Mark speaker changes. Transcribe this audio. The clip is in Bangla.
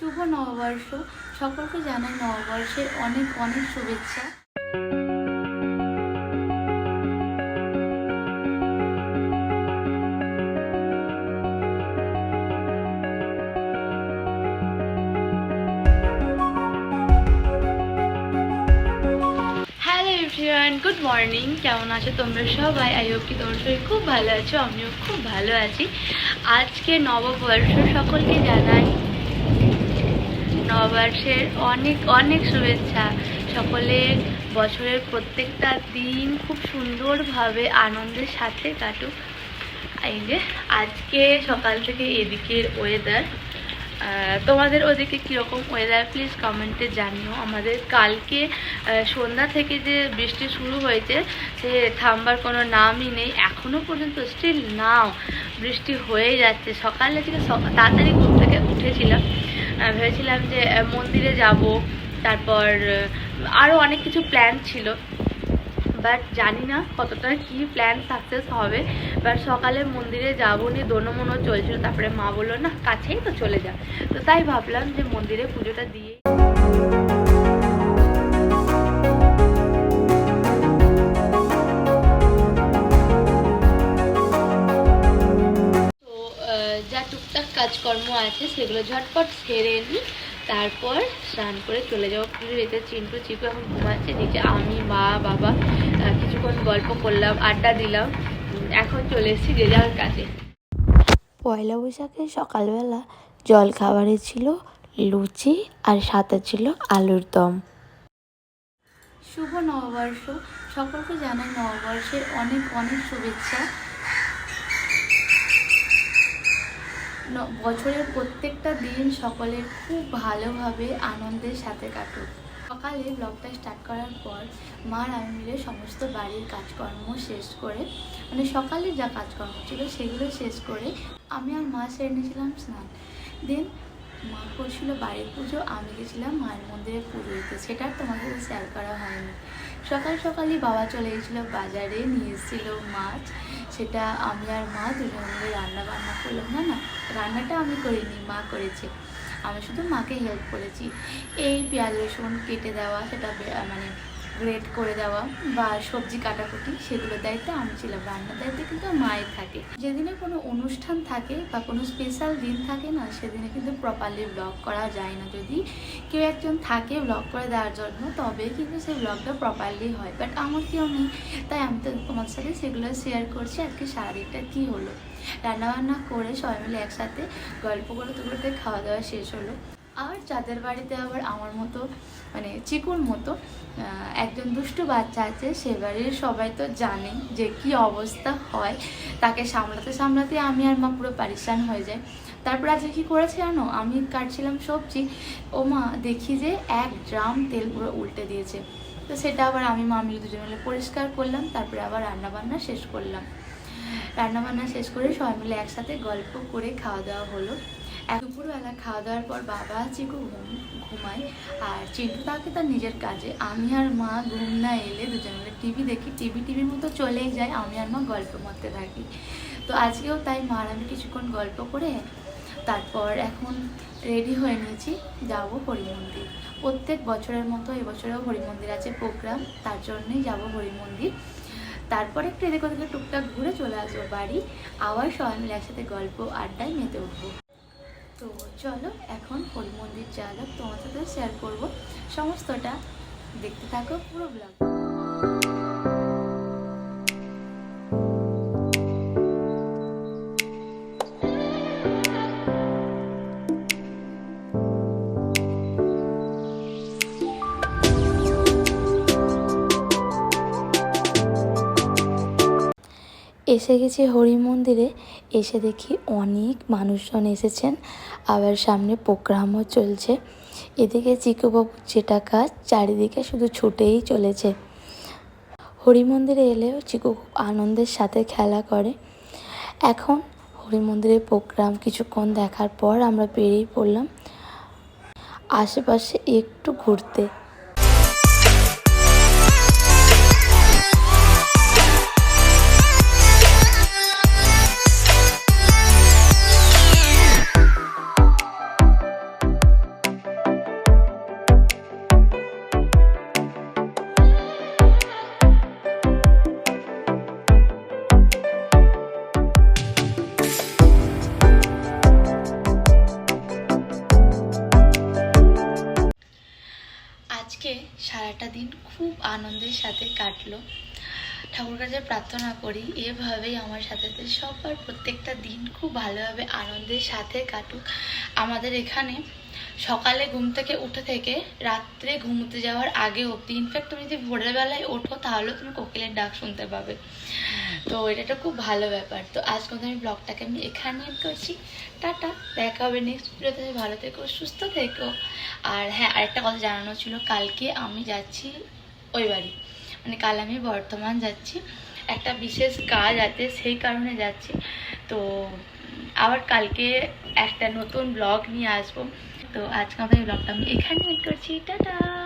Speaker 1: শুভ নববর্ষ। সকলকে জানাই নববর্ষের অনেক অনেক শুভেচ্ছা। গুড মর্নিং কেমন আছো তোমরা সবাই? আই হোপ কি তোমরা সবাই খুব ভালো আছো, আমিও খুব ভালো আছি। আজকে নববর্ষ সকলকে জানাই নববর্ষের অনেক অনেক শুভেচ্ছা। সকলের বছরের প্রত্যেকটা দিন খুব সুন্দরভাবে আনন্দের সাথে কাটুক। এই যে, আজকে সকাল থেকে এদিকের ওয়েদার তোমাদের ওদিকে কীরকম ওয়েদার প্লিজ কমেন্টে জানিও। আমাদের কালকে সন্ধ্যা থেকে যে বৃষ্টি শুরু হয়েছে, সে থামবার কোনো নামই নেই। এখনও পর্যন্ত স্টিল নাও বৃষ্টি হয়ে যাচ্ছে। সকালে থেকে তাড়াতাড়ি ঘুম থেকে উঠেছিলাম। ভেবেছিলাম যে মন্দিরে যাব। তারপর আরও অনেক কিছু প্ল্যান ছিল। বাট জানি না কতটা কি প্ল্যান সাকসেস হবে। বাট সকালে মন্দিরে যাব নি দোনো মনো চলছিল। তারপরে মা বলল, না, কাছেই তো চলে যা। তো তাই ভাবলাম যে মন্দিরে পুজোটা দিয়ে কাজকর্ম আছে সেগুলো ঝটপট সেরে নিই তারপর স্নান করে চলে যাব। পুজো দিতে চিন্টু চিকু এখন ঘুমাচ্ছে নিচে আমি মা বাবা কিছুক্ষণ গল্প করলাম আড্ডা দিলাম এখন চলে এসেছি যে যার কাজে।
Speaker 2: পয়লা বৈশাখে সকালবেলা জল খাবারে ছিল লুচি আর সাথে ছিল আলুর দম।
Speaker 1: শুভ নববর্ষ। সকলকে জানাই নববর্ষের অনেক অনেক শুভেচ্ছা ন- বছরের প্রত্যেকটা দিন সকলের খুব ভালোভাবে আনন্দের সাথে কাটুক। সকালে ব্লগটা স্টার্ট করার পর মা আর আমি মিলে সমস্ত বাড়ির কাজকর্ম শেষ করে মানে সকালে যা কাজকর্ম ছিল সেগুলো শেষ করে আমি আর মা সেরে নিয়েছিলাম স্নান। দেন মা করছিল বাড়ির পুজো, আমি গেছিলাম মায়ের মন্দিরে পুজো দিতে। সেটা তোমাকে শেয়ার করা হয়নি। সকাল সকালই বাবা চলে গেছিল বাজারে, নিয়ে এসেছিল মাছ। সেটা আমি আর মা দুজন মিলে রান্না বান্না করলাম। না না, রান্নাটা আমি করিনি, মা করেছে। আমি শুধু মাকে হেল্প করেছি। এই পেঁয়াজ রসুন কেটে দেওয়া, সেটা মানে গ্রেট করে দেওয়া বা সবজি কাটাকুটি সেগুলোর দায়িত্ব আমি ছিলাম। রান্নার দায়িত্ব কিন্তু মায়ের থাকে। যেদিনে কোনো অনুষ্ঠান থাকে বা কোনো স্পেশাল দিন থাকে না, সেদিনে কিন্তু প্রপারলি ব্লগ করা যায় না। যদি কেউ একজন থাকে ব্লগ করে দেওয়ার জন্য, তবে কিন্তু সেই ব্লগটা প্রপারলি হয়। বাট আমার কেউ নেই তাই আমি তো তোমার সাথে সেগুলো শেয়ার করছি। আজকে সারাদিনটা কী হলো? রান্নাবান্না করে সবাই মিলে একসাথে গল্প করতে করতে খাওয়া দাওয়া শেষ হলো। আর যাদের বাড়িতে আবার আমার মতো মানে চিকুর মতো একজন দুষ্টু বাচ্চা আছে, সে বাড়ির সবাই তো জানে যে কি অবস্থা হয়। তাকে সামলাতে সামলাতে আমি আর মা পুরো পারিশান হয়ে যায়। তারপর আজকে কী করেছে জানো? আমি কাটছিলাম সবজি। ও মা দেখি যে এক ড্রাম তেল পুরো উল্টে দিয়েছে। তো সেটা আবার আমি, মা মিলে দুজন মিলে পরিষ্কার করলাম, তারপরে আবার রান্নাবান্না শেষ করলাম। রান্নাবান্না শেষ করে সবাই মিলে একসাথে গল্প করে খাওয়া দাওয়া হলো। দুপুরবেলা খাওয়া দাওয়ার পর বাবা চিকু ঘুম, ঘুমায় আর চিন্টু থাকে তার নিজের কাজে। আমি আর মা ঘুম না এলে দুজন মিলে টিভি দেখি। টিভি, টিভির মতো চলেই যায়। আমি আর মা গল্প করতে থাকি। তো আজকেও তাই মা আমি কিছুক্ষণ গল্প করে তারপর এখন রেডি হয়ে নিয়েছি, যাব হরি মন্দির প্রত্যেক বছরের মতো এবছরেও হরি মন্দির আছে প্রোগ্রাম তার জন্যই যাব হরি মন্দির তারপরে একটু এদিক ওদিকে টুকটাক ঘুরে চলে আসব বাড়ি। আবার সবাই মিলে একসাথে গল্প, আড্ডায় মেতে উঠবো। তো চলো, এখন হরি মন্দির যা যাক তোমার সাথে শেয়ার করব। সমস্তটা দেখতে থাকো পুরো ব্লগ
Speaker 2: এসে গেছি হরি মন্দিরে এসে দেখি অনেক মানুষজন এসেছেন। আবার সামনে প্রোগ্রামও চলছে। এদিকে চিকুবাবুর যেটা কাজ, চারিদিকে শুধু ছুটেই চলেছে। হরি মন্দিরে এলেও চিকু খুব আনন্দের সাথে খেলা করে। এখন হরি মন্দিরের প্রোগ্রাম কিছুক্ষণ দেখার পর আমরা বেরিয়ে পড়লাম। আশেপাশে একটু ঘুরতে।
Speaker 1: সারাটা দিন খুব আনন্দের সাথে কাটলো। ঠাকুর কাছে প্রার্থনা করি, এভাবেই আমার সাথে সাথে সবার প্রত্যেকটা দিন খুব ভালোভাবে আনন্দের সাথে কাটুক। আমাদের এখানে সকালে ঘুম থেকে উঠে থেকে রাত্রে ঘুমোতে যাওয়ার আগে অব্দি ইনফ্যাক্ট তুমি যদি ভোরের বেলায় ওঠো তাহলেও তুমি কোকিলের ডাক শুনতে পাবে। তো এটা খুব ভালো ব্যাপার। তো আজ মতো আমি ব্লগটাকে আমি এখানে end করছি। টাটা, দেখা হবে নেক্সট ভিডিওতে ভালো থেকো, সুস্থ থেকো। আর হ্যাঁ আরেকটা কথা জানানো ছিল, কালকে আমি যাচ্ছি ওই বাড়ি। মানে কাল আমি বর্ধমান যাচ্ছি। একটা বিশেষ কাজ আছে, সেই কারণে যাচ্ছি। তো আবার কালকে একটা নতুন ব্লগ নিয়ে আসব। তো আজকে আমাদের ব্লগটা আমি এখানে এড করছি। টাটা!